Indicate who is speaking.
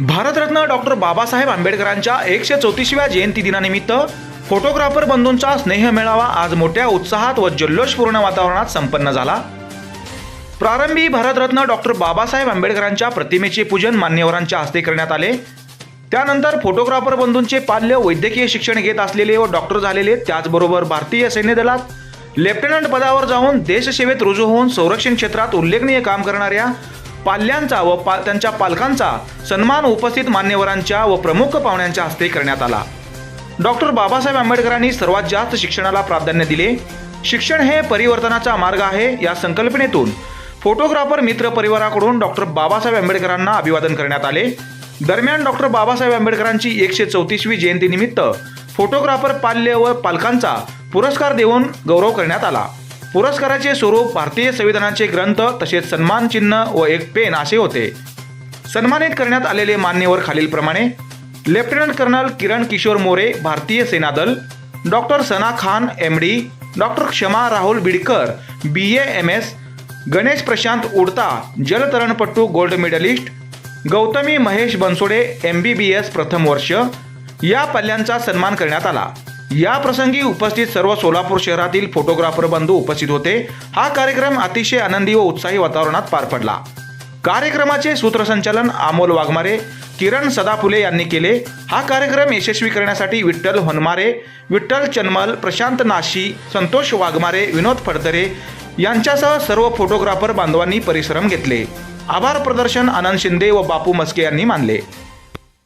Speaker 1: Bharat Ratna doctor Babasaheb आंबेडकरांच्या एकशे चौतीसव्या जयंती दिनानिमित्त फोटोग्राफर बंधूंचा स्नेह मेळावा आज मोठ्या उत्साहात व जल्लोषपूर्ण वातावरणात संपन्न झाला. प्रारंभी भारतरत्न डॉक्टर बाबासाहेब आंबेडकरांच्या प्रतिमेचे पूजन मान्यवरांच्या हस्ते करण्यात आले. त्यानंतर फोटोग्राफर बंधूंचे पाल्य वैद्यकीय शिक्षण घेत असलेले व डॉक्टर झालेले त्याचबरोबर भारतीय सैन्य दलात लेफ्टनंट पदावर जाऊन देशसेवेत रुजू होऊन संरक्षण क्षेत्रात उल्लेखनीय काम करणाऱ्या पाल्यांचा व पा त्यांच्या पालकांचा सन्मान उपस्थित मान्यवरांच्या व प्रमुख पाहुण्यांच्या हस्ते करण्यात आला. डॉक्टर बाबासाहेब आंबेडकरांनी सर्वात जास्त शिक्षणाला प्राधान्य दिले. शिक्षण हे परिवर्तनाचा मार्ग आहे या संकल्पनेतून फोटोग्राफर मित्र परिवाराकडून डॉक्टर बाबासाहेब आंबेडकरांना अभिवादन करण्यात आले. दरम्यान डॉक्टर बाबासाहेब आंबेडकरांची एकशे चौतीसवी जयंतीनिमित्त फोटोग्राफर पाल्य व पालकांचा पुरस्कार देऊन गौरव करण्यात आला. पुरस्काराचे स्वरूप भारतीय संविधानाचे ग्रंथ तसेच सन्मान चिन्ह व एक पेन असे होते. सन्मानित करण्यात आलेले मान्यवर खालीलप्रमाणे लेफ्टनंट कर्नल किरण किशोर मोरे भारतीय सेना दल doctor Sana Khan M D doctor Kshama Rahul Bidkar B A M S Ganesh Prashant Udta जलतरणपट्टू gold medalist Gautami Mahesh Bansode M B B S प्रथम वर्ष या पल्ल्यांचा सन्मान करण्यात आला. या प्रसंगी उपस्थित सर्व सोलापूर शहरातील फोटोग्राफर बंधू उपस्थित होते. हा कार्यक्रम अतिशय आनंदी व उत्साही वातावरणात पार पडला. कार्यक्रमाचे सूत्रसंचालन अमोल वाघमारे किरण सदाफुले यांनी केले. हा कार्यक्रम यशस्वी करण्यासाठी विठ्ठल होनमारे विठ्ठल चन्मल प्रशांत नाशी संतोष वाघमारे विनोद फडतरे यांच्यासह सर्व फोटोग्राफर बांधवांनी परिश्रम घेतले. आभार प्रदर्शन आनंद शिंदे व बापू मस्के यांनी मानले.